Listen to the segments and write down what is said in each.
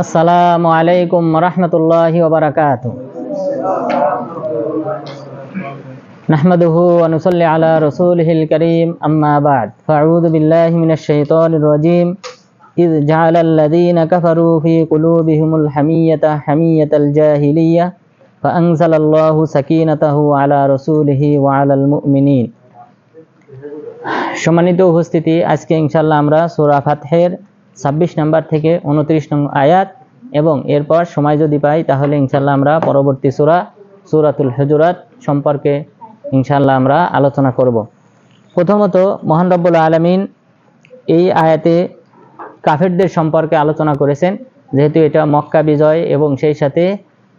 আসসালামু আলাইকুম রহমতুল্লাহি ওবরাকাতু نحمده ونصلي على رسوله الكريم أما بعد فأعوذ بالله من الشيطان الرجيم إذ جعل الذين كفروا في قلوبهم الحمية حمية الجاهلية فأنزل الله سكينته على رسوله وعلى المؤمنين সম্মানিত উপস্থিতি, আজকে ইনশাল্লাহ আমরা সূরা ফাতহের ছাব্বিশ নাম্বার থেকে উনত্রিশ নং আয়াত এবং এরপর সময় যদি পাই তাহলে ইনশাল্লাহ আমরা পরবর্তী সোরা, সূরাতুল হুজুরাত সম্পর্কে ইনশাল্লাহ আমরা আলোচনা করব। প্রথমত, মহান রব্বুল আলমিন এই আয়াতে কাফেরদের সম্পর্কে আলোচনা করেছেন, যেহেতু এটা মক্কা বিজয় এবং সেই সাথে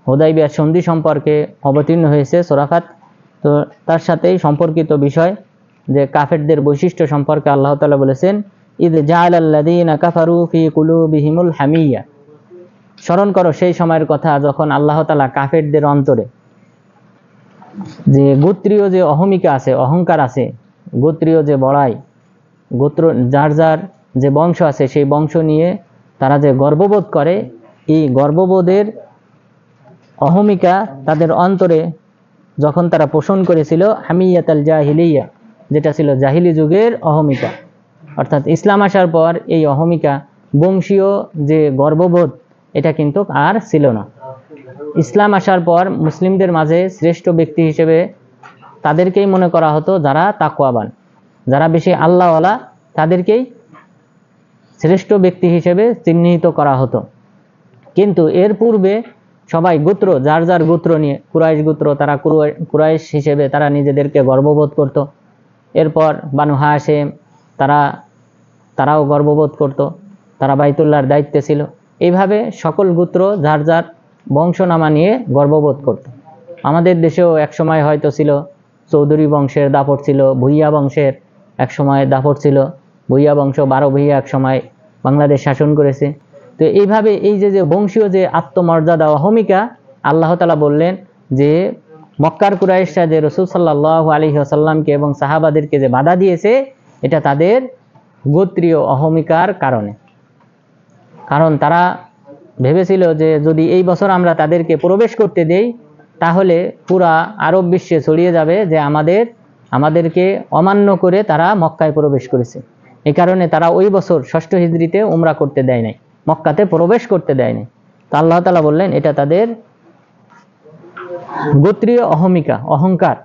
হোদাইবিয়ার সন্ধি সম্পর্কে অবতীর্ণ হয়েছে সোরাফাত তো তার সাথেই সম্পর্কিত বিষয়। যে কাফেরদের বৈশিষ্ট্য সম্পর্কে আল্লাহ তালা বলেছেন ঈদ জাহাল আল্লাদিন কাফারু ফি কুলু বিহিমুল হামিয়া। স্মরণ করো সেই সময়ের কথা যখন আল্লাহ তালা কাফেরদের অন্তরে যে গোত্রীয় যে অহমিকা আছে, অহংকার আছে, গোত্রীয় যে বড়াই, গোত্র, যার যার যে বংশ আছে সেই বংশ নিয়ে তারা যে গর্ববোধ করে, এই গর্ববোধের অহমিকা তাদের অন্তরে যখন তারা পোষণ করেছিল, হামিয়াতাল জাহিলিয়া যেটা ছিল জাহিলি যুগের অহমিকা। অর্থাৎ ইসলাম আসার পর এই অহমিকা বংশীয় যে গর্ববোধ, এটা কিন্তু আর ছিল না। ইসলাম আসার পর মুসলিমদের মাঝে শ্রেষ্ঠ ব্যক্তি হিসেবে তাদেরকেই মনে করা হতো যারা তাকুয়াবান যারা বেশি আল্লাহওয়ালা, তাদেরকেই শ্রেষ্ঠ ব্যক্তি হিসেবে চিহ্নিত করা হতো। কিন্তু এর পূর্বে সবাই গোত্র, যার যার গোত্র নিয়ে, কুরাইশ গোত্র, তারা কুরাই- কুরাইশ হিসেবে তারা নিজেদেরকে গর্ববোধ করত। এরপর বানু হাসেম তারা, তারাও গর্ববোধ করত। তারা বাইতুল্লাহর দায়িত্বে ছিল। এইভাবে সকল গোত্র যার যার বংশনামা নিয়ে গর্ববোধ করত। আমাদের দেশেও একসময় হয়তো ছিল, চৌধুরী বংশের দাপট ছিল, ভুইয়া বংশের একসময় দাপট ছিল, ভুইয়া বংশ, বারো ভুইয়া একসময় বাংলাদেশ শাসন করেছে। তো এইভাবে এই যে যে বংশীয় যে আত্মমর্যাদা অহমিকা, আল্লাহ তালা বললেন যে মক্কার কুরাইশরা যে রসুল সাল্লাহ আলী আসাল্লামকে এবং সাহাবাদেরকে যে বাধা দিয়েছে, এটা তাদের গোত্রীয় অহমিকার কারণে। কারণ তারা ভেবেছিল যে যদি এই বছর আমরা তাদেরকে প্রবেশ করতে দেই, তাহলে পুরা আরব বিশ্বে ছড়িয়ে যাবে যে আমাদের, আমাদেরকে অমান্য করে তারা মক্কায় প্রবেশ করেছে। এই কারণে তারা ওই বছর ষষ্ঠ হিজড়িতে উমরা করতে দেয় নাই, মক্কাতে প্রবেশ করতে দেয় নাই। তো আল্লাহ তালা বললেন, এটা তাদের গোত্রীয় অহমিকা, অহংকার।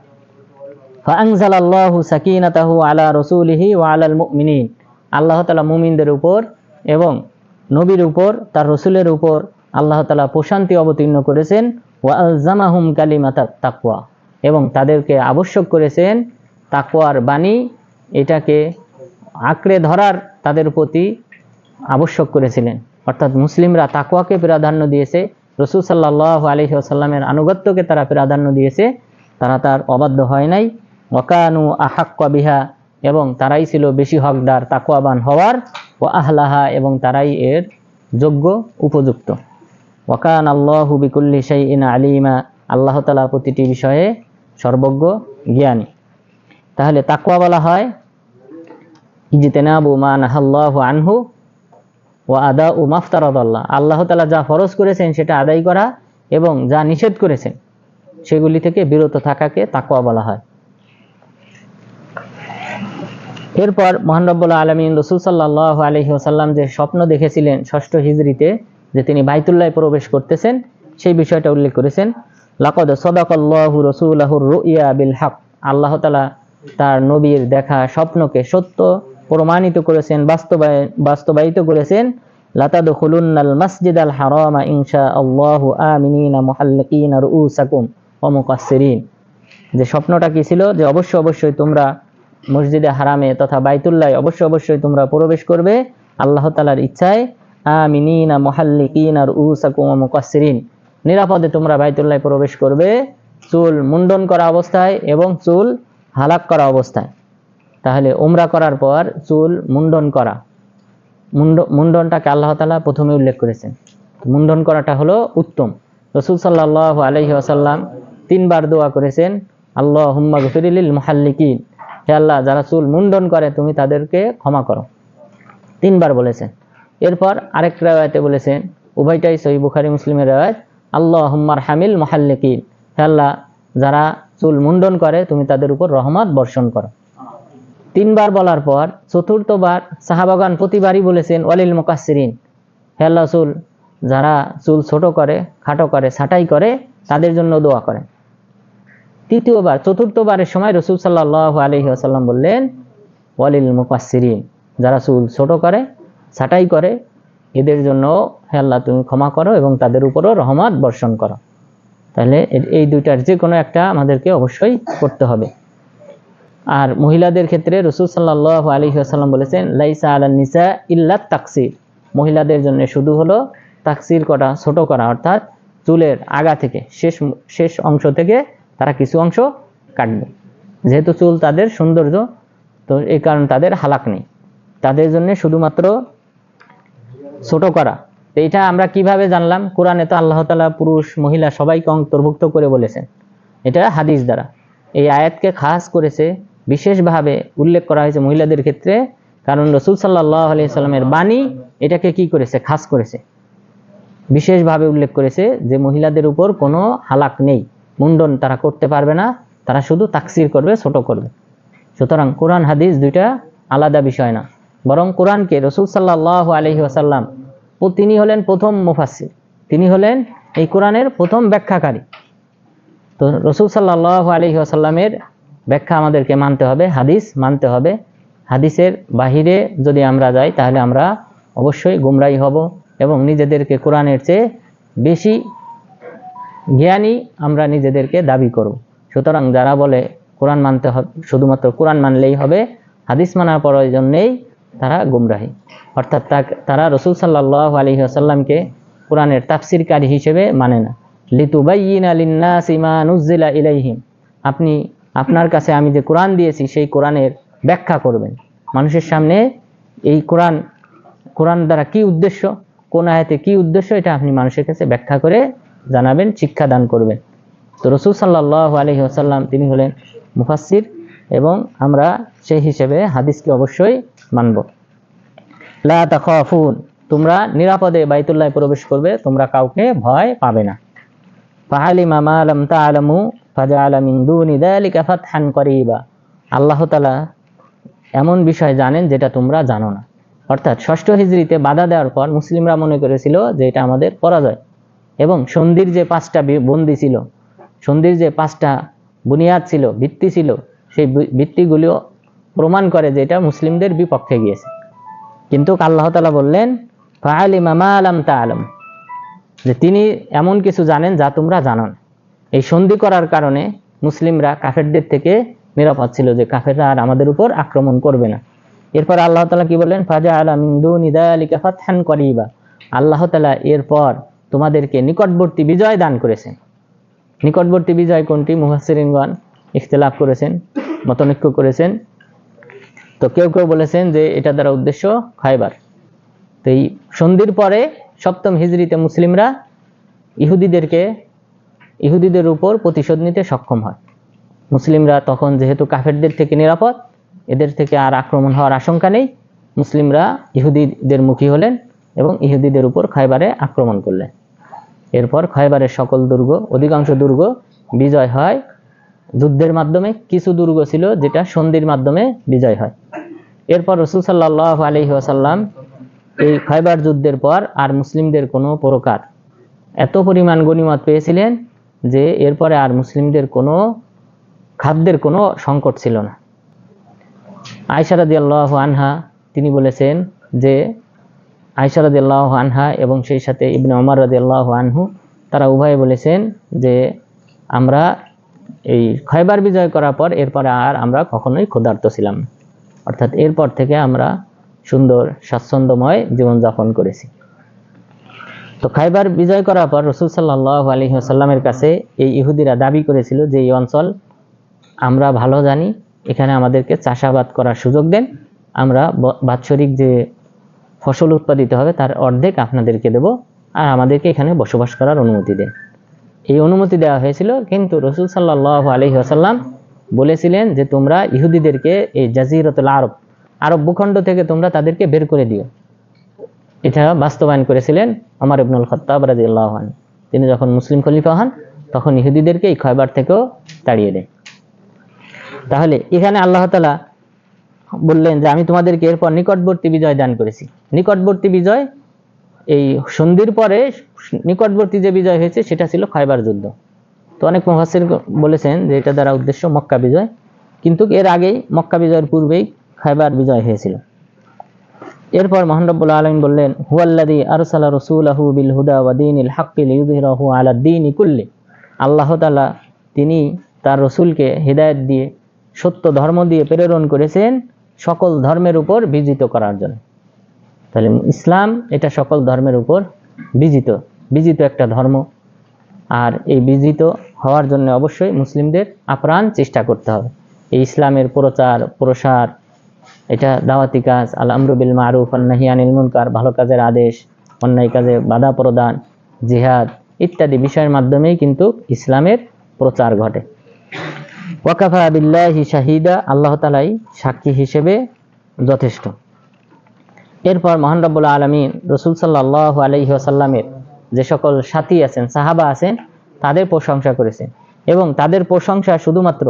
আল্লাহ তালা মুমিনদের উপর এবং নবীর উপর, তার রসুলের উপর আল্লাহ তালা প্রশান্তি অবতীর্ণ করেছেন। ওয়া আলজামাহুম কালিমাতা তাকওয়া। এবং তাদেরকে আবশ্যক করেছেন তাকওয়ার বাণী, এটাকে আঁকড়ে ধরার তাদের প্রতি আবশ্যক করেছিলেন। অর্থাৎ মুসলিমরা তাকওয়াকে প্রাধান্য দিয়েছে। রসুল সাল্লাহ আলী আসাল্লামের আনুগত্যকে তারা প্রাধান্য দিয়েছে, তারা তার অবাধ্য হয় নাই। ওয়াকানু আহাক্কা বিহা, এবং তারাই ছিল বেশি হকদার তাকুয়াবান হওয়ার ও আহলাহা, এবং তারাই এর যোগ্য, উপযুক্ত। ওয়াকান আল্লাহ বিকুল্লি শাইইন আলিমা, আল্লাহ তালা প্রতিটি বিষয়ে সর্বজ্ঞ, জ্ঞানী। তাহলে তাকুয়া বলা হয়, ইজতেনাবু মা নাহাল্লাহু আনহু ও আদা ও মাফতারদ আল্লাহ তালা যা ফরজ করেছেন সেটা আদায় করা এবং যা নিষেধ করেছেন, সেগুলি থেকে বিরত থাকাকে তাকওয়া বলা হয়। এরপর মহানরব্বুল্লাহ আলমিন রসুল সাল্লাহ আলহি ওসাল্লাম যে স্বপ্ন দেখেছিলেন ষষ্ঠ হিজড়িতে যে তিনি বাইতুল্লাহ প্রবেশ করতেছেন, সেই বিষয়টা উল্লেখ করেছেন, লাকদ সদাকল্লাহু রসুল্লাহুর রুইয়া বিল হক। আল্লাহ তালা তার নবীর দেখা স্বপ্নকে সত্য প্রমাণিত করেছেন বাস্তবায়ন বাস্তবায়িত করেছেন লাতাদ খুলুন্নাল মসজিদ আল হারামা ইনশা আল্লাহু আমিনিনা মুহাল্লিকিনা রুউসাকুম ওয়া মুকাসসিরিন। যে স্বপ্নটা কি ছিল? যে অবশ্যই অবশ্যই তোমরা মসজিদে হারামে তথা বাইতুল্লাহ অবশ্যই অবশ্যই তোমরা প্রবেশ করবে আল্লাহ তালার ইচ্ছায়। আমিনিনা মুহাল্লিকিনা রুউসাকুম ওয়া মুকাসসিরিন। নিরাপদে তোমরা বাইতুল্লাহ প্রবেশ করবে, চুল মুন্ডন করা অবস্থায় এবং চুল হালাক করা অবস্থায়। তাহলে উমরা করার পর চুল মুন্ডন করা। মুন্ড, মুন্ডনটাকে আল্লাহ তালা প্রথমে উল্লেখ করেছেন। মুন্ডন করাটা হলো উত্তম। রসুল সাল্লাহ আলহি আসাল্লাম তিনবার দোয়া করেছেন আল্লাহ হুম্মা গফিরিল মুহাল্লিকিন। হে আল্লাহ, যারা চুল মুন্ডন করে, তুমি তাদেরকে ক্ষমা করো। তিনবার বলেছেন। এরপর আরেক রেওয়ায়তে বলেছেন, উভয়টাই সহি বুখারি মুসলিমের রেওয়ায়ত আল্লাহ হুম্মার হামিল মহাল্লিকিন। হে আল্লাহ, যারা চুল মুন্ডন করে, তুমি তাদের উপর রহমত বর্ষণ করো। তিনবার বলার পর চতুর্থবার সাহাবাগান প্রতিবারই বলেছেন, ওয়ালিল মুকাসসিরিন। হেল্লা চুল, যারা চুল ছোট করে, খাটো করে, ছাটাই করে, তাদের জন্য দোয়া করেন। তৃতীয়বার, চতুর্থবারের সময় রসুল সাল্লাহ আলহি আসাল্লাম বললেন, ওয়ালিল মুকাসসিরিন। যারা চুল ছোট করে, ছাটাই করে, এদের জন্য হে আল্লাহ, তুমি ক্ষমা করো এবং তাদের উপরও রহমত বর্ষণ করো। তাহলে এই দুইটার যে কোনো একটা আমাদেরকে অবশ্যই করতে হবে। আর মহিলাদের ক্ষেত্রে রসুল সাল্লাহ আসাল্লাম বলেছেন, লাইসা আলান নিসা ইল্লা তাকসির। মহিলাদের জন্য শুধু হলো তাকসির করা, ছোট করা, অর্থাৎ চুলের আগা থেকে, শেষ শেষ অংশ থেকে তারা কিছু অংশ কাটবে। যেহেতু চুল তাদের সৌন্দর্য, তো এই কারণ তাদের হালাক নেই। তাদের জন্য শুধুমাত্র ছোট করা। তো এটা আমরা কীভাবে জানলাম? কোরআনে তো আল্লাহ তালা পুরুষ, মহিলা সবাইকে অন্তর্ভুক্ত করে বলেছেন। এটা হাদিস দ্বারা। এই আয়াতকে খাস করেছে বিশেষভাবে উল্লেখ করা হয়েছে মহিলাদের ক্ষেত্রে, কারণ রসুল সাল্লাহ আলি সাল্লামের বাণী এটাকে কি করেছে? খাস করেছে। বিশেষভাবে উল্লেখ করেছে যে মহিলাদের উপর কোনো হালাক নেই। মুন্ডন তারা করতে পারবে না, তারা শুধু তাকসির করবে, ছোট করবে। সুতরাং কোরআন, হাদিস দুইটা আলাদা বিষয় না। বরং কোরআনকে রসুল সাল্লাহ আলহি আসাল্লাম তিনি হলেন প্রথম মুফাসির তিনি হলেন এই কোরআনের প্রথম ব্যাখ্যাকারী। তো রসুল সাল্লাহ আলহি আসাল্লামের ব্যাখ্যা আমাদেরকে মানতে হবে, হাদিস মানতে হবে। হাদিসের বাহিরে যদি আমরা যাই, তাহলে আমরা অবশ্যই গুমরাই হব এবং নিজেদেরকে কোরআনের চেয়ে বেশি জ্ঞানী আমরা নিজেদেরকে দাবি করব। সুতরাং যারা বলে কোরআন মানতে হবে, শুধুমাত্র কোরআন মানলেই হবে, হাদিস মানার প্রয়োজন নেই তারা গুমরাহী। অর্থাৎ তারা রসুল সাল্লাহ আলী আসাল্লামকে কোরআনের তাফসিরকারী হিসেবে মানে না। লিতুবাইয়িনা লিন্নাসি মা নুজ্জিলা ইলাইহিম। আপনি আপনার কাছে আমি যে কোরআন দিয়েছি, সেই কোরআনের ব্যাখ্যা করবেন। মানুষের সামনে এই কোরআন কোরআন দ্বারা কি উদ্দেশ্য, কোন আয়াতে কি উদ্দেশ্য, এটা আপনি মানুষের কাছে ব্যাখ্যা করে জানাবেন, শিক্ষা দান করবেন। তো রসুল সাল্লাহ আলহি আসাল্লাম তিনি হলেন মুফাসির এবং আমরা সেই হিসেবে হাদিসকে অবশ্যই মানব। লা তোমরা নিরাপদে বাইতুল্লাহ প্রবেশ করবে, তোমরা কাউকে ভয় পাবে না। ফাআলিমা মা লাম তা'লামু ফাজআলা মিন দুনি ফাতহান করিবা। আল্লাহ এমন বিষয় জানেন যেটা তোমরা জানো না। অর্থাৎ ষষ্ঠ হিজড়িতে বাধা দেওয়ার পর মুসলিমরা মনে করেছিল যে এটা আমাদের পরাজয়। এবং সন্ধির যে পাঁচটা বন্দি ছিল, সন্ধির যে পাঁচটা বুনিয়াদ ছিল, ভিত্তি ছিল, সেই ভিত্তিগুলিও প্রমাণ করে যে এটা মুসলিমদের বিপক্ষে গিয়েছে। কিন্তু আল্লাহ তালা বললেন ফাআলিমা মা তা তা'লাম যে তিনি এমন কিছু জানেন যা তোমরা জানো এই সন্ধি করার কারণে মুসলিমরা কাফেরদের থেকে নিরাপদ ছিল যে কাফেররা আর আমাদের উপর আক্রমণ করবে না। এরপর আল্লাহ তালা কি বললেন ফাজা আলা মিন্দু নিদালিকা ফাতহান করিবা। আল্লাহ তালা এরপর তোমাদেরকে নিকটবর্তী বিজয় দান করেছেন। নিকটবর্তী বিজয় কোনটি? মুহাসিরিনগণ ইখতলাফ করেছেন মতনৈক্য করেছেন। তো কেউ কেউ বলেছেন যে এটা দ্বারা উদ্দেশ্য খাইবার। তো এই সন্ধির পরে সপ্তম হিজড়িতে মুসলিমরা ইহুদিদেরকে, ইহুদিদের উপর প্রতিশোধ নিতে সক্ষম হয়। মুসলিমরা তখন যেহেতু কাফেরদের থেকে নিরাপদ, এদের থেকে আর আক্রমণ হওয়ার আশঙ্কা নেই। মুসলিমরা ইহুদিদের মুখী হলেন এবং ইহুদিদের উপর খাইবারে আক্রমণ করলেন। এরপর খয়বারের সকল দুর্গ, অধিকাংশ দুর্গ বিজয় হয়। যুদ্ধের মাধ্যমে কিছু দুর্গ ছিল যেটা সন্ধির মাধ্যমে বিজয় হয়। এরপর রসুল সাল্লাহ এই খাইবার যুদ্ধের পর আর মুসলিমদের কোনো প্রকার এত পরিমাণ গনিমত পেয়েছিলেন যে এরপরে আর মুসলিমদের কোনো, খাদ্যের কোনো সংকট ছিল না। আয়সা রাদিয়াল্লাহ আনহা, তিনি বলেছেন যে আয়সা রাদিয়াল্লাহ আনহা এবং সেই সাথে ইবনে ওমর রাদিয়াল্লাহ আনহু, তারা উভয়ে বলেছেন যে আমরা এই খয়বার বিজয় করার পর এরপরে আর আমরা কখনোই ক্ষুধার্ত ছিলাম অর্থাৎ এরপর থেকে আমরা সুন্দর, স্বাচ্ছন্দ্যময় জীবনযাপন করেছি। তো খাইবার বিজয় করার পর রসুল সাল্লাহ আলী সাল্লামের কাছে এই ইহুদিরা দাবি করেছিল যে, এই অঞ্চল আমরা ভালো জানি, এখানে আমাদেরকে চাষাবাদ করার সুযোগ দেন, আমরা বাৎসরিক যে ফসল উৎপাদিত হবে তার অর্ধেক আপনাদেরকে দেব আর আমাদেরকে এখানে বসবাস করার অনুমতি দেন। এই অনুমতি দেওয়া হয়েছিল, কিন্তু রসুল সাল্লাহ আলহি আসাল্লাম বলেছিলেন যে, তোমরা ইহুদিদেরকে এই জাজিরতুল আরব আরব ভূখণ্ড থেকে তোমরা তাদেরকে বের করে দিও। এটা বাস্তবায়ন করেছিলেন আমার ইবনুল খত্তাব আনহু। তিনি যখন মুসলিম খলিফা হন, তখন ইহুদিদেরকে এই খয়বার থেকেও তাড়িয়ে দেন। তাহলে এখানে আল্লাহ তাআলা বললেন যে, আমি তোমাদেরকে এরপর নিকটবর্তী বিজয় দান করেছি। নিকটবর্তী বিজয়, এই সন্ধির পরে নিকটবর্তী যে বিজয় হয়েছে, সেটা ছিল খয়বার যুদ্ধ। তো অনেক মুফাসসির বলেছেন যে, এটা দ্বারা উদ্দেশ্য মক্কা বিজয়। কিন্তু এর আগেই মক্কা বিজয়ের পূর্বেই খয়বার বিজয় হয়েছিল। এরপর মহান রব্বুল আলামিন বললেন, হুয়াল্লাযী আরসালা রাসূলাহু বিল হুদা ওয়া ইল হাক্কি লিইয়ুযহিরাহু আলা দ্বীনি কুল্লি। আল্লাহ তালা তিনি তার রসুলকে হিদায়াত দিয়ে সত্য ধর্ম দিয়ে প্রেরণ করেছেন সকল ধর্মের উপর বিজিত করার জন্য। তাহলে ইসলাম এটা সকল ধর্মের উপর বিজিত বিজিত একটা ধর্ম। আর এই বিজিত হওয়ার জন্য অবশ্যই মুসলিমদের আপ্রাণ চেষ্টা করতে হবে। এই ইসলামের প্রচার, প্রসার এটা দাওয়াতি কাজ আল আমরুবিল মারুফ, আন্নাহি আনিল মুনকার, ভালো কাজের আদেশ, অন্যায় কাজে বাধা প্রদান, জিহাদ ইত্যাদি বিষয়ের মাধ্যমেই কিন্তু ইসলামের প্রচার ঘটে। ওয়াকাফা বিল্লাহি শাহিদা, আল্লাহ তালাই সাক্ষী হিসেবে যথেষ্ট। এরপর মহান রব্বুল আলমিন রসুল সাল্লাহ আলহি আসাল্লামের যে সকল সাথী আছেন, সাহাবা আছেন, তাদের প্রশংসা করেছেন এবং তাদের প্রশংসা শুধুমাত্র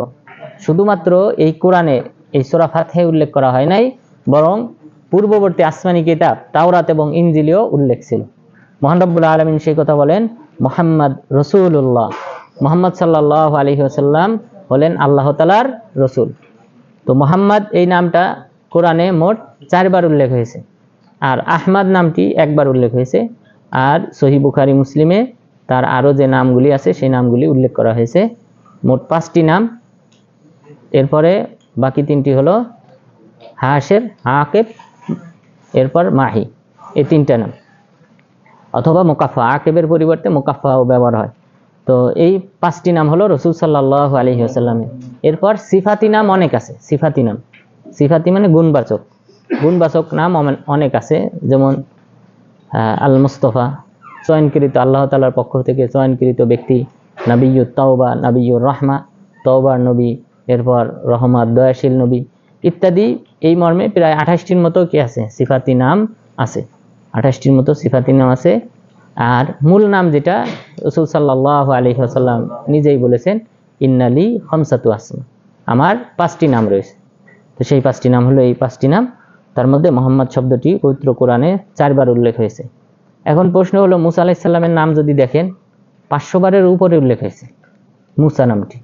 শুধুমাত্র এই কোরআনে এই সোরা ফাতহে উল্লেখ করা হয় নাই, বরং পূর্ববর্তী আসমানি কিতাব, তাওরাত এবং ইঞ্জিলিও উল্লেখ ছিল। মহান রব্বুল আলমিন সেই কথা বলেন, মোহাম্মদ রসুল্লাহ মোহাম্মদ সাল্লাহ আলহি আসাল্লাম হলেন আল্লাহ তালার রসুল। তো মোহাম্মদ এই নামটা কোরআনে মোট চারবার উল্লেখ হয়েছে। আর আহমাদ নামটি একবার উল্লেখ হয়েছে। আর সহি বুখারি মুসলিমে তার আরও যে নামগুলি আছে, সেই নামগুলি উল্লেখ করা হয়েছে। মোট পাঁচটি নাম। এরপরে বাকি তিনটি হলো হাসের আকেব, এরপর মাহি। এই তিনটা নাম। অথবা মোকাফা আকেবের পরিবর্তে মোকাফাও ব্যবহার হয়। তো এই পাঁচটি নাম হলো রসুল সাল্লাহ আলহি আসাল্লামের এরপর সিফাতি নাম অনেক আছে, সিফাতি নাম। সিফাতি মানে গুণবাচক। গুণবাচক নাম অনেক আছে, যেমন আল মুস্তফা চয়নকৃত আল্লাহ তালার পক্ষ থেকে চয়নকৃত ব্যক্তি নাবিয়ুর তওবা নাবিউর রহমা তওবার নবী এরপর রহমাত, দয়াশীল নবী ইত্যাদি এই মর্মে প্রায় আঠাশটির মতো কি আছে? সিফাতি নাম আছে। আঠাশটির মতো সিফাতি নাম আছে। আর মূল নাম যেটা রসুল সাল্লাহ আলী আসাল্লাম নিজেই বলেছেন, ইন্নালি হমসাতু আসমা। আমার পাঁচটি নাম রয়েছে। তো সেই পাঁচটি নাম হলো এই পাঁচটি নাম। তার মধ্যে মোহাম্মদ শব্দটি পবিত্র কোরআনে চারবার উল্লেখ হয়েছে। এখন প্রশ্ন হলো, মুসা আলাইসাল্লামের নাম যদি দেখেন, পাঁচশো বারের উপরে উল্লেখ হয়েছে। মুসা নামটি।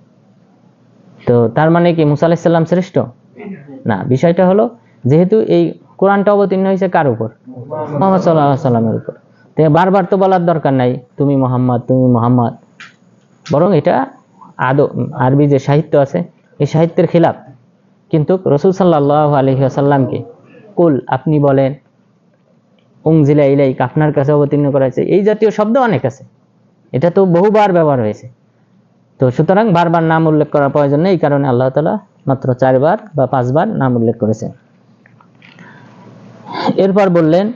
তো তার মানে কি মুসা আলাইসাল্লাম শ্রেষ্ঠ? না, বিষয়টা হলো যেহেতু এই কোরআনটা অবতীর্ণ হয়েছে কার উপর? মোহাম্মদ সাল্লাহ সাল্লামের উপর। তো বারবার তো বলার দরকার নাই, তুমি মোহাম্মদ তুমি মোহাম্মদ। বরং এটা আদো আরবি যে সাহিত্য আছে, এই সাহিত্যের খিলাফ। কিন্তু রসুল সাল্লাহ আলহি আসাল্লামকে কুল, আপনি বলেন উংজিলা ইলাইক, আপনার কাছে অবতীর্ণ করা হয়েছে। এই জাতীয় শব্দ অনেক আছে। এটা তো বহুবার ব্যবহার হয়েছে। তো সুতরাং বারবার নাম উল্লেখ করার প্রয়োজন নেই, এই কারণে আল্লাহ তালা মাত্র চারবার বা পাঁচবার নাম উল্লেখ করেছেন। এরপর বললেন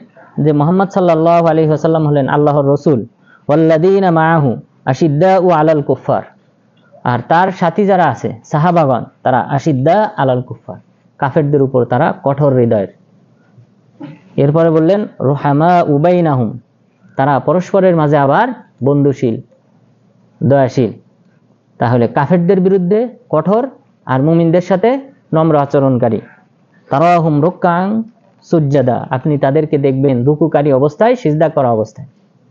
যে মোহাম্মদ সাল্লাহ আলী হাসাল্লাম হলেন আল্লাহর রসুল। ওয়াল্লাদিনা মাহু আশিদ্দা ও আলাল কুফার আর তার সাথী যারা আছে, সাহাবাগণ, তারা আশিদ্দা আলাল কুফার কাফেরদের উপর তারা কঠোর হৃদয়ের। এরপরে বললেন রোহামা উবাইনাহুম তারা পরস্পরের মাঝে আবার বন্ধুশীল, দয়াশীল। তাহলে কাফেরদের বিরুদ্ধে কঠোর আর মুমিনদের সাথে নম্র আচরণকারী। তারা হুম রুকাং সুজ্জাদা। আপনি তাদেরকে দেখবেন রুকুকারী অবস্থায়, সিজদা করা অবস্থায়।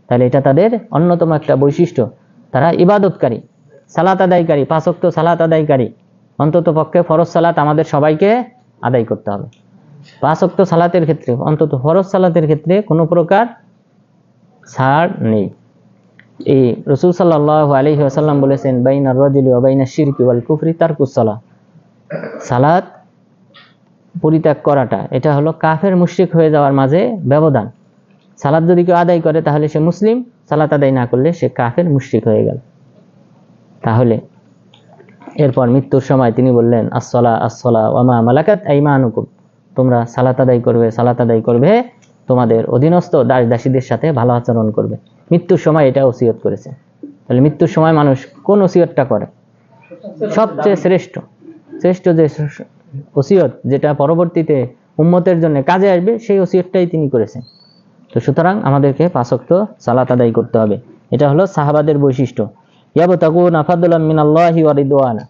তাহলে এটা তাদের অন্যতম একটা বৈশিষ্ট্য। তারা ইবাদতকারী, সালাত আদায়কারী পাঁচক্ত সালাত আদায়কারী। অন্তত পক্ষে ফরজ সালাত আমাদের সবাইকে আদায় করতে হবে। পাঁচ অক্ত সালাতের ক্ষেত্রে, অন্তত ফরজ সালাতের ক্ষেত্রে কোনো প্রকার ছাড় নেই। এই রসুল সাল্লাহ আলহি আসাল্লাম বলেছেন, বাইনা রজুলি বাইনা শিরকি ওয়াল কুফরি তারকুসলা সালাত। পরিত্যাগ করাটা, এটা হলো কাফের মুশরিক হয়ে যাওয়ার মাঝে ব্যবধান। সালাত যদি কেউ আদায় করে, তাহলে সে মুসলিম, সালাত আদায় না করলে সে কাফের মুশরিক হয়ে গেল। তাহলে এরপর মৃত্যুর সময় তিনি বললেন আসলা আসলা ওয়ামা মালাকাত আইমানুকুম। তোমরা সালাত আদায় করবে, সালাত আদায় করবে তোমাদের অধীনস্থ দাস দাসীদের সাথে ভালো আচরণ করবে। মৃত্যুর সময় এটা ওসিয়ত করেছে। তাহলে মৃত্যুর সময় মানুষ কোন ওসিয়তটা করে? সবচেয়ে শ্রেষ্ঠ। শ্রেষ্ঠ যে ওসিয়ত যেটা পরবর্তীতে উম্মতের জন্য কাজে আসবে, সেই ওসিয়তটাই তিনি করেছেন। তো সুতরাং আমাদেরকে পাঁচক্ত সালাত আদায় করতে হবে। এটা হলো সাহাবাদের বৈশিষ্ট্য। ইয়াবতাকুন আফাদুল্লাহ মিনাল্লাহি ওয়া রিদওয়ানা।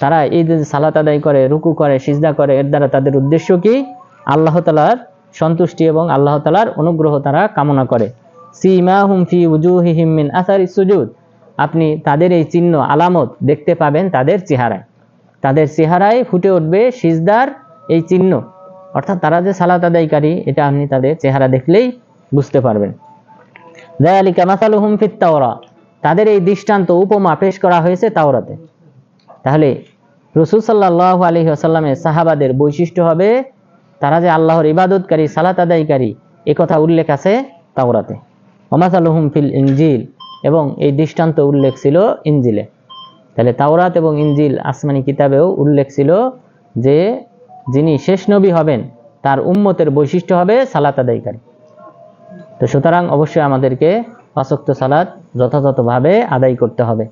তারা এই যে সালাত আদায় করে, রুকু করে, সিজদা করে, এর দ্বারা তাদের উদ্দেশ্য কি? আল্লাহ তালার সন্তুষ্টি এবং আল্লাহ তালার অনুগ্রহ তারা কামনা করে। সিমাহুম ফি উজুহিহিম মিন আসারি সুজুদ। আপনি তাদের এই চিহ্ন, আলামত দেখতে পাবেন তাদের চেহারায়। তাদের চেহারায় ফুটে উঠবে সিজদার এই চিহ্ন। অর্থাৎ তারা যে সালাত আদায়কারী, এটা আপনি তাদের চেহারা দেখলেই বুঝতে পারবেন। যালিকা মাসালুহুম ফিত তাওরা। তাদের এই দৃষ্টান্ত উপমা পেশ করা হয়েছে তাওরাতে। তাহলে রসুল সাল্লাহ আলহি সাহাবাদের বৈশিষ্ট্য হবে তারা যে আল্লাহর ইবাদতকারী, সালাত আদায়কারী, এ কথা উল্লেখ আছে তাওরাতে। ওমাসালুহুম ফিল ইঞ্জিল এবং এই দৃষ্টান্ত উল্লেখ ছিল ইঞ্জিলে তাহলে তাওরাত এবং ইঞ্জিল আসমানি কিতাবেও উল্লেখ ছিল যে, যিনি শেষ নবী হবেন, তার উম্মতের বৈশিষ্ট্য হবে সালাত আদায়কারী। তো সুতরাং অবশ্যই আমাদেরকে পাঁচক্ত সালাত যথাযথভাবে আদায় করতে হবে।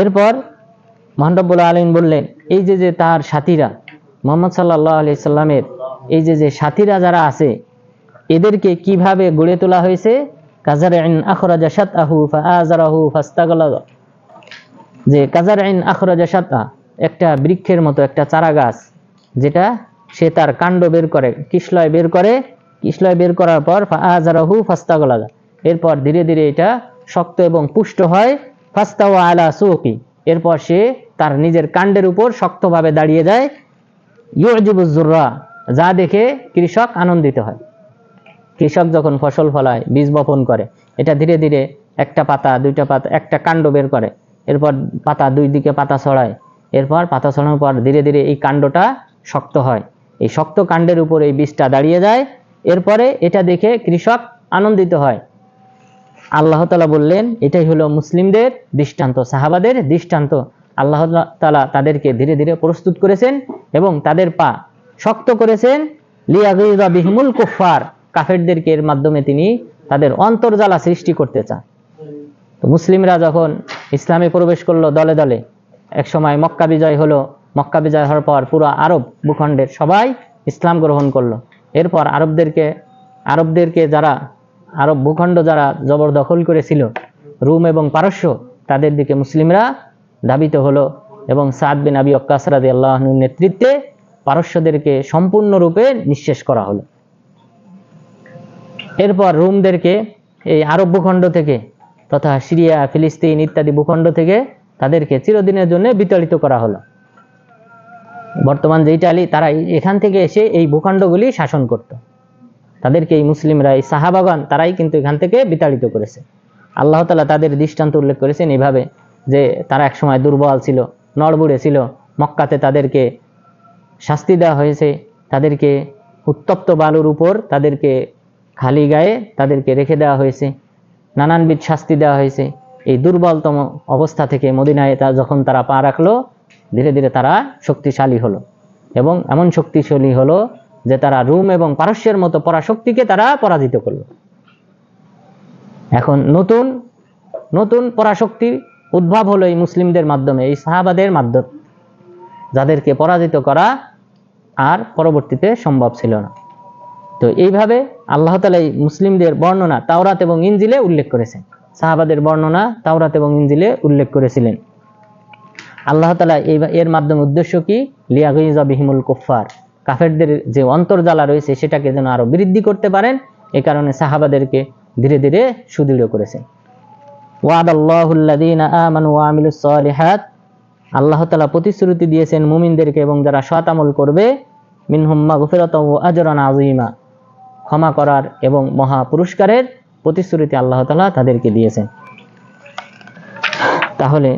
এরপর মহানরব্বুল আলমিন বললেন, এই যে যে তার সাথীরা, মোহাম্মদ সাল্লাহ আলি সাল্লামের এই যে যে সাথীরা যারা আছে, এদেরকে কীভাবে গড়ে তোলা হয়েছে? কাজার আইন আখরাজা সাত আহু ফাজারাহু ফাস্তাগলা। যে কাজার আইন আখরাজা সাত একটা বৃক্ষের মতো একটা চারা গাছ যেটা সে তার কাণ্ড বের করে কিশলয় বের করে কিশলয় বের করার পর ফাজারাহু ফাস্তাগলা। এরপর ধীরে ধীরে এটা শক্ত এবং পুষ্ট হয় ফাস্তাও আলা সুকি এরপর সে তার নিজের কাণ্ডের উপর শক্তভাবে দাঁড়িয়ে যায়। ইউজিবুজুররা যা দেখে কৃষক আনন্দিত হয়। কৃষক যখন ফসল ফলায়, বীজ বপন করে, এটা ধীরে ধীরে একটা পাতা, দুইটা পাতা, একটা কাণ্ড বের করে। এরপর পাতা দুই দিকে পাতা ছড়ায়। এরপর পাতা ছড়ানোর পর ধীরে ধীরে এই কাণ্ডটা শক্ত হয়। এই শক্ত কাণ্ডের উপর এই বীজটা দাঁড়িয়ে যায়। এরপরে এটা দেখে কৃষক আনন্দিত হয়। আল্লাহ তালা বললেন, এটাই হলো মুসলিমদের দৃষ্টান্ত, সাহাবাদের দৃষ্টান্ত। আল্লাহ তালা তাদেরকে ধীরে ধীরে প্রস্তুত করেছেন এবং তাদের পা শক্ত করেছেন লিয়াগিজা বিহমুল কুফার কাফেরদেরকে এর মাধ্যমে তিনি তাদের অন্তর্জালা সৃষ্টি করতে চান। তো মুসলিমরা যখন ইসলামে প্রবেশ করল দলে দলে, এক সময় মক্কা বিজয় হলো, মক্কা বিজয় হওয়ার পর পুরো আরব ভূখণ্ডের সবাই ইসলাম গ্রহণ করল। এরপর আরবদেরকে আরবদেরকে যারা, আরব ভূখণ্ড যারা জবরদখল করেছিল, রুম এবং পারস্য, তাদের দিকে মুসলিমরা ধাবিত হলো এবং সাদ বিন আবি অক্কাসরাদি আল্লাহনুর নেতৃত্বে পারস্যদেরকে সম্পূর্ণরূপে নিঃশেষ করা হলো। এরপর রোমদেরকে এই আরব ভূখণ্ড থেকে তথা সিরিয়া, ফিলিস্তিন ইত্যাদি ভূখণ্ড থেকে তাদেরকে চিরদিনের জন্য বিতাড়িত করা হলো। বর্তমান যে ইটালি তারা এখান থেকে এসে এই ভূখণ্ডগুলি শাসন করত। তাদেরকে এই মুসলিমরা, এই সাহাবাগান, তারাই কিন্তু এখান থেকে বিতাড়িত করেছে। আল্লাহ তালা তাদের দৃষ্টান্ত উল্লেখ করেছেন এইভাবে যে তারা একসময় দুর্বল ছিল, নড়বুড়ে ছিল। মক্কাতে তাদেরকে শাস্তি দেওয়া হয়েছে, তাদেরকে উত্তপ্ত বালুর উপর তাদেরকে খালি গায়ে তাদেরকে রেখে দেওয়া হয়েছে, নানানবিধ শাস্তি দেওয়া হয়েছে। এই দুর্বলতম অবস্থা থেকে মদিনায় তা যখন তারা পা রাখল, ধীরে ধীরে তারা শক্তিশালী হলো এবং এমন শক্তিশালী হলো যে তারা রুম এবং পারস্যের মতো পরাশক্তিকে তারা পরাজিত করল। এখন নতুন নতুন পরাশক্তি উদ্ভব হলো এই মুসলিমদের মাধ্যমে, এই সাহাবাদের মাধ্যমে, যাদেরকে পরাজিত করা আর পরবর্তীতে সম্ভব ছিল না। তো এইভাবে আল্লাহ তালা এই মুসলিমদের বর্ণনা তাওরাত এবং ইঞ্জিলে উল্লেখ করেছেন। সাহাবাদের বর্ণনা তাওরাত এবং ইঞ্জিলে উল্লেখ করেছিলেন। আল্লাহ তালা এই এর মাধ্যমে উদ্দেশ্য কি? লিয়াগিজা বিহিমুল কুফার কাফেরদের যে অন্তর্জালা রয়েছে সেটাকে যেন আরও বৃদ্ধি করতে পারেন, এ কারণে সাহাবাদেরকে ধীরে ধীরে সুদৃঢ় করেছেন। ওয়াদ আল্লাহুল্লাদিন আল্লাহ প্রতিশ্রুতি দিয়েছেন মুমিনদেরকে এবং যারা সৎ আমল করবে মিনহুম্মা গুফিরত ও আজরান আজিমা ক্ষমা করার এবং মহা পুরস্কারের প্রতিশ্রুতি আল্লাহ তালা তাদেরকে দিয়েছেন। তাহলে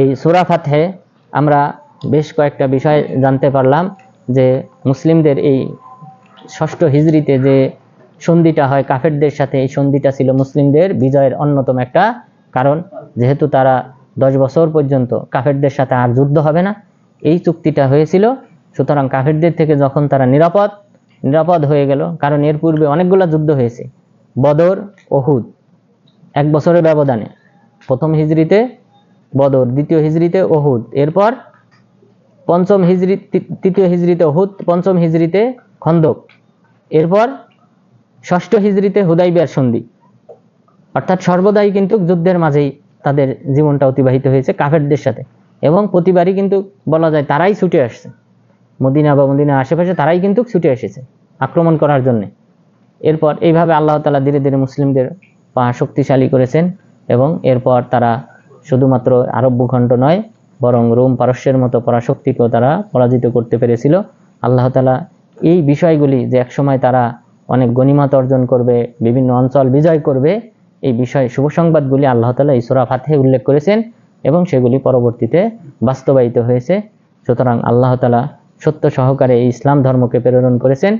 এই সুরা ফাতহে আমরা বেশ কয়েকটা বিষয় জানতে পারলাম যে মুসলিমদের এই ষষ্ঠ হিজড়িতে যে সন্ধিটা হয়, কাফেরদের সাথে এই সন্ধিটা ছিল মুসলিমদের বিজয়ের অন্যতম একটা কারণ। যেহেতু তারা দশ বছর পর্যন্ত কাফেরদের সাথে আর যুদ্ধ হবে না, এই চুক্তিটা হয়েছিল। সুতরাং কাফেরদের থেকে যখন তারা নিরাপদ নিরাপদ হয়ে গেল, কারণ এর পূর্বে অনেকগুলো যুদ্ধ হয়েছে। বদর, ওহুদ, এক বছরের ব্যবধানে। প্রথম হিজড়িতে বদর, দ্বিতীয় হিজড়িতে ওহুদ, এরপর পঞ্চম হিজড়ি তৃতীয় হিজড়িতে ওহুদ, পঞ্চম হিজড়িতে খন্দক, এরপর ষষ্ঠ হিজড়িতে হুদাইবিয়ার সন্ধি। অর্থাৎ সর্বদাই কিন্তু যুদ্ধের মাঝেই তাদের জীবনটা অতিবাহিত হয়েছে কাফেরদের সাথে। এবং প্রতিবারই কিন্তু বলা যায় তারাই ছুটে আসছে। মদিনা বা মদিনা আশেপাশে তারাই কিন্তু ছুটে এসেছে আক্রমণ করার জন্য। এরপর এইভাবে আল্লাহ তালা ধীরে ধীরে মুসলিমদের পা শক্তিশালী করেছেন এবং এরপর তারা শুধুমাত্র আরব ভূখণ্ড নয়, বরং রোম পারস্যের মতো পরাশক্তিকেও তারা পরাজিত করতে পেরেছিল। আল্লাহ তালা এই বিষয়গুলি যে একসময় তারা অনেক গণিমত অর্জন করবে, বিভিন্ন অঞ্চল বিজয় করবে, এই বিষয়ে শুভ সংবাদগুলি আল্লাহ তালা সূরা ফাতহে উল্লেখ করেছেন এবং সেগুলি পরবর্তীতে বাস্তবায়িত হয়েছে। সুতরাং আল্লাহ তালা সত্য সহকারে এই ইসলাম ধর্মকে প্রেরণ করেছেন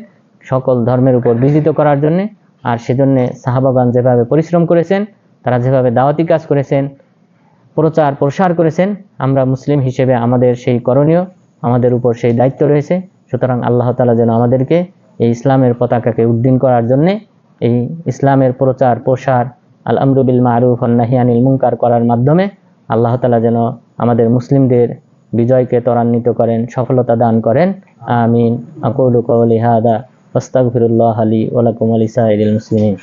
সকল ধর্মের উপর বিজিত করার জন্যে। আর সেজন্যে সাহাবাগান যেভাবে পরিশ্রম করেছেন, তারা যেভাবে দাওয়াতি কাজ করেছেন, প্রচার প্রসার করেছেন, আমরা মুসলিম হিসেবে আমাদের সেই করণীয়, আমাদের উপর সেই দায়িত্ব রয়েছে। সুতরাং আল্লাহ তালা যেন আমাদেরকে এই ইসলামের পতাকাকে উদ্দিন করার জন্যে, এই ইসলামের প্রচার প্রসার আল আমরুবিল মারুফ নাহিয়ানিল মুনকার করার মাধ্যমে আল্লাহ তালা যেন আমাদের মুসলিমদের বিজয়কে ত্বরান্বিত করেন, সফলতা দান করেন। আমিন। আকুল কৌলি হাদা আস্তাগফিরুল্লাহ আলী ওয়ালাকুম আলী সাইরিল মুসলিমিন।